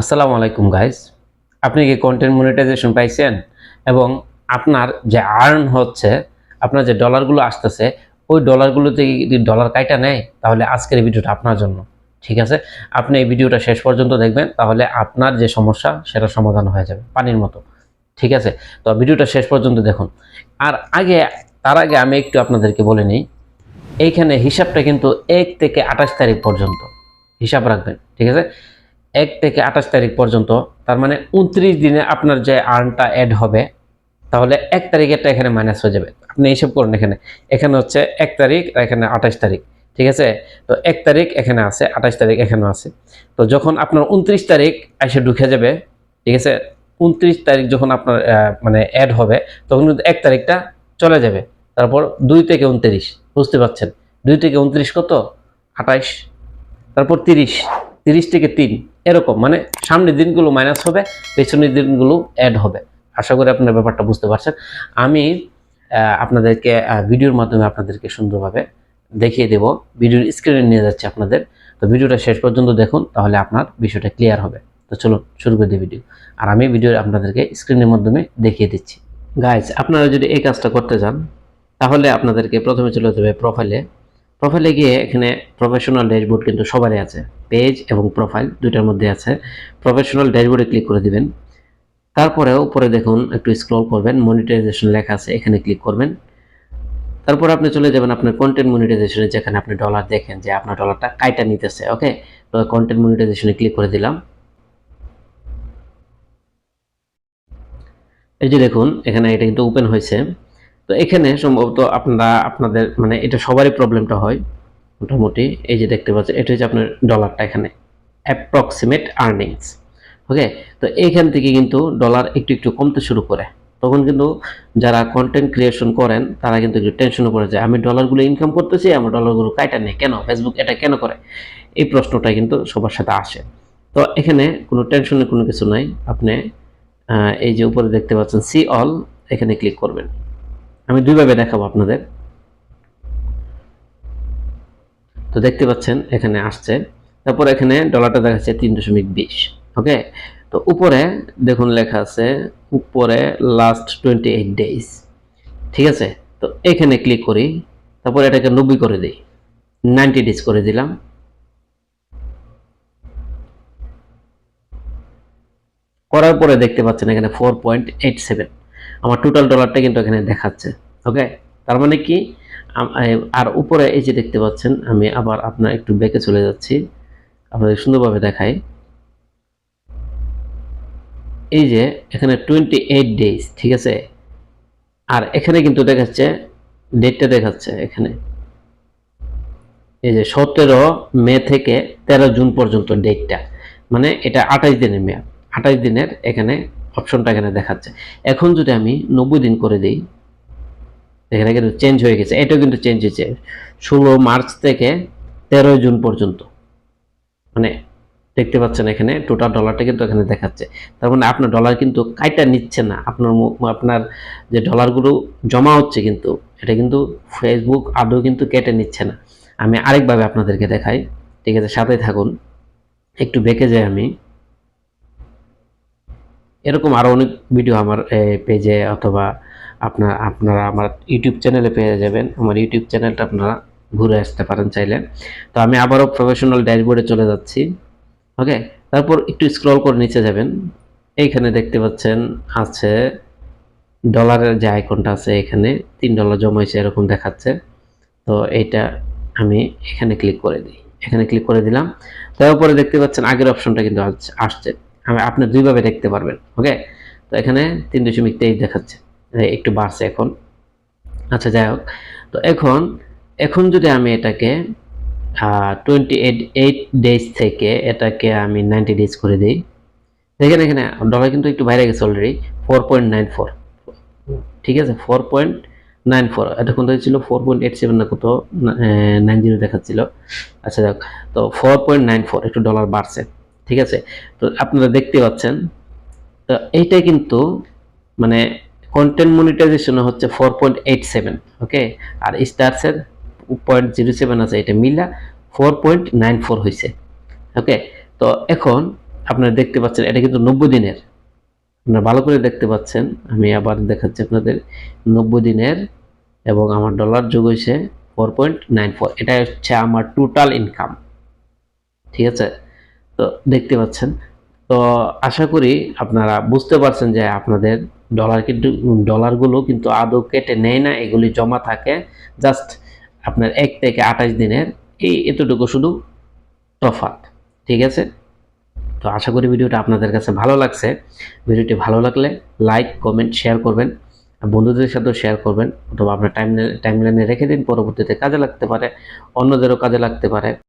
আসসালামু আলাইকুম গাইস আপনি কি কন্টেন্ট মনিটাইজেশন পাইছেন? এবং আপনার যে আর্ন হচ্ছে, আপনার যে ডলারগুলো আসতেছে, ওই ডলারগুলোতে যদি ডলার কাইটা নেয়, তাহলে আজকের ভিডিওটা আপনার জন্য। ঠিক আছে? আপনি এই ভিডিওটা শেষ পর্যন্ত দেখবেন, তাহলে আপনার যে সমস্যা সেটা সমাধান হয়ে যাবে, পানির মতো। ঠিক আছে? তো ভিডিওটা শেষ পর্যন্ত দেখুন। আর আগে, তার আগে আমি একটু আপনাদেরকে বলে নিই, এইখানে হিসাবটা কিন্তু এক থেকে আঠাশ তারিখ পর্যন্ত। হিসাব রাখবেন। ঠিক আছে? এক থেকে আঠাশ তারিখ পর্যন্ত, তার মানে উনত্রিশ দিনে আপনার যে আর্নটা অ্যাড হবে, তাহলে এক তারিখেরটা এখানে মাইনাস হয়ে যাবে। আপনি হিসেব করুন এখানে। এখানে হচ্ছে এক তারিখ, আর এখানে আঠাশ তারিখ, ঠিক আছে? তো এক তারিখ এখানে আছে, আঠাশ তারিখ এখানেও আছে। তো যখন আপনার উনত্রিশ তারিখ এসে ঢুকে যাবে, ঠিক আছে? উনত্রিশ তারিখ যখন আপনার মানে অ্যাড হবে, তখন কিন্তু এক তারিখটা চলে যাবে। তারপর দুই থেকে উনত্রিশ, বুঝতে পারছেন? দুই থেকে উনত্রিশ কত? আঠাইশ তারপর তিরিশ। তিরিশ থেকে তিন। এরকম মানে সামনের দিনগুলো মাইনাস হবে, পেছনের দিনগুলো অ্যাড হবে। আশা করি আপনার ব্যাপারটা বুঝতে পারছেন। আমি আপনাদেরকে ভিডিওর মাধ্যমে আপনাদেরকে সুন্দরভাবে দেখিয়ে দেব। ভিডিওর স্ক্রিনে নিয়ে যাচ্ছে আপনাদের। তো ভিডিওটা শেষ পর্যন্ত দেখুন, তাহলে আপনার বিষয়টা ক্লিয়ার হবে। তো চলুন, শুরু করে দিই ভিডিও আর আমি ভিডিও আপনাদেরকে স্ক্রিনের মাধ্যমে দেখিয়ে দিচ্ছি। গাইজ আপনারা যদি এই কাজটা করতে চান, তাহলে আপনাদেরকে প্রথমে চলে যেতে হবে প্রোফাইলে প্রোফাইলে গিয়ে এখানে প্রফেশনাল ড্যাশবোর্ড কিন্তু সবারই আছে। পেজ এবং প্রোফাইল দুইটার মধ্যে আছে। প্রফেশনাল ড্যাশবোর্ডে ক্লিক করে দিবেন। তারপরে উপরে দেখুন, একটু স্ক্রল করবেন মনিটাইজেশন লেখা আছে, এখানে ক্লিক করবেন। তারপর আপনি চলে যাবেন আপনার কন্টেন্ট মনিটাইজেশনে যেখানে আপনি ডলার দেখেন যে আপনার ডলারটা কাইটা নিতেছে ওকে তো কন্টেন্ট মনিটাইজেশনে ক্লিক করে দিলাম। এই যে দেখুন, এখানে এটা কিন্তু ওপেন হয়েছে। তো এখানে সম্ভবত আপনারা, আপনাদের মানে এটা সবারই প্রবলেমটা হয়, মোটামুটি। এই যে দেখতে পাচ্ছেন, এটা হচ্ছে আপনার ডলারটা এখানে। অ্যাপ্রক্সিমেট আর্নিংস ওকে তো এইখান থেকে কিন্তু ডলার একটু একটু কমতে শুরু করে। তখন কিন্তু যারা কন্টেন্ট ক্রিয়েশন করেন, তারা কিন্তু একটু টেনশনে পড়ে যায়, আমি ডলারগুলো ইনকাম করতেছি, আমার ডলারগুলো কাইটা নেই, কেন? ফেসবুক এটা কেন করে? এই প্রশ্নটা কিন্তু সবার সাথে আসে। তো এখানে কোনো টেনশনের কোনো কিছু নাই। আপনি এই যে উপরে দেখতে পাচ্ছেন সি অল এখানে ক্লিক করবেন। আমি দুইভাবে দেখাবো আপনাদের। তো দেখতে পাচ্ছেন, এখানে আসছে। তারপর এখানে ডলারটা দেখাচ্ছে তিন দশমিক বিশ ওকে তো উপরে দেখুন লেখা আছে, উপরে লাস্ট টোয়েন্টি এইট ডেজ ঠিক আছে? তো এখানে ক্লিক করি, তারপর এটাকে নব্বই করে দিই নাইনটি ডেজ করে দিলাম। করার পরে দেখতে পাচ্ছেন এখানে ফোর পয়েন্ট এইট সেভেন আমার টোটাল ডলারটা কিন্তু এখানে দেখাচ্ছে ওকে তার মানে কি? আর উপরে এই যে দেখতে পাচ্ছেন, আমি আবার আপনার একটু ব্যাকে চলে যাচ্ছি, আপনাদের সুন্দরভাবে দেখাই। এই যে এখানে টোয়েন্টি এইট ডেজ ঠিক আছে? আর এখানে কিন্তু দেখাচ্ছে ডেটটা দেখাচ্ছে এখানে। এই যে সতেরো মে থেকে তেরো জুন পর্যন্ত ডেটটা মানে এটা আঠাশ দিনের মেয়াদ। আঠাশ দিনের এখানে অপশনটা এখানে দেখাচ্ছে। এখন যদি আমি নব্বই দিন করে দিই, এখানে কিন্তু চেঞ্জ হয়ে গেছে। এটাও কিন্তু চেঞ্জ হয়েছে। ষোলো মার্চ থেকে তেরোই জুন পর্যন্ত। মানে দেখতে পাচ্ছেন এখানে টোটাল ডলারটা কিন্তু এখানে দেখাচ্ছে। তার মানে আপনার ডলার কিন্তু কাইটা নিচ্ছে না। আপনার আপনার যে ডলারগুলো জমা হচ্ছে কিন্তু, এটা কিন্তু ফেসবুক আদৌ কিন্তু কেটে নিচ্ছে না। আমি আরেকভাবে আপনাদেরকে দেখাই। ঠিক আছে সাথে থাকুন। একটু বেঁকে যাই আমি। এরকম আরও অনেক ভিডিও আমার পেজে অথবা আপনার, আপনারা আমার ইউটিউব চ্যানেলে পেয়ে যাবেন। আমার ইউটিউব চ্যানেলটা আপনারা ঘুরে আসতে পারেন চাইলে। তো আমি আবারও প্রফেশনাল ড্যাশবোর্ডে চলে যাচ্ছি। ওকে তারপর একটু স্ক্রল করে নিচে যাবেন। এইখানে দেখতে পাচ্ছেন, আছে ডলারের যে আইকনটা আছে এখানে, তিন ডলার জমা হয়েছে এরকম দেখাচ্ছে। তো এইটা আমি এখানে ক্লিক করে দিই। এখানে ক্লিক করে দিলাম। তারপরে দেখতে পাচ্ছেন, আগের অপশনটা কিন্তু আসছে। আপনি দুইভাবে দেখতে পারবেন ওকে তো এখানে তিন দশমিক তেইশ দেখাচ্ছে একটু বাড়ছে এখন। আচ্ছা যাই হোক, তো এখন এখন যদি আমি এটাকে টোয়েন্টি এইট এইট ডেজ থেকে এটাকে আমি নাইনটি ডেজ করে দিই, দেখেন এখানে ডলার কিন্তু একটু বাইরে গেছে already four point nine four ঠিক আছে? ফোর পয়েন্ট নাইন ফোর এতক্ষণ তো ছিল ফোর পয়েন্ট এইট সেভেন না, কত নাইন জিরো দেখাচ্ছিল। আচ্ছা যাক তো ফোর পয়েন্ট নাইন ফোর একটু ডলার বাড়ছে। ঠিক আছে? তো আপনারা দেখতে পাচ্ছেন, তো এইটা কিন্তু মানে কন্টেন্ট মনিটাইজেশন হচ্ছে four point eight seven okay আর স্টার্সের পয়েন্ট জিরো সেভেন আছে, এটা মিলা ফোর পয়েন্ট নাইন ফোর হয়েছে ওকে তো এখন আপনারা দেখতে পাচ্ছেন, এটা কিন্তু নব্বই দিনের। আপনারা ভালো করে দেখতে পাচ্ছেন, আমি আবার দেখাচ্ছি আপনাদের, নব্বই দিনের এবং আমার ডলার যোগ হয়েছে ফোর পয়েন্ট নাইন ফোর এটা হচ্ছে আমার টোটাল ইনকাম ঠিক আছে? তো দেখতে পাচ্ছেন। তো আশা করি আপনারা বুঝতে পারছেন যে আপনাদের ডলার কিন্তু ডলারগুলো কিন্তু আদৌ কেটে নেয় না, এগুলি জমা থাকে। জাস্ট আপনার এক থেকে আঠাশ দিনের, এই এতটুকু শুধু তফাৎ, ঠিক আছে? তো আশা করি ভিডিওটা আপনাদের কাছে ভালো লাগছে। ভিডিওটি ভালো লাগলে লাইক কমেন্ট শেয়ার করবেন। বন্ধুদের সাথেও শেয়ার করবেন, অথবা আপনার টাইম টাইমলাইনে রেখে দিন, পরবর্তীতে কাজে লাগতে পারে, অন্যদেরও কাজে লাগতে পারে।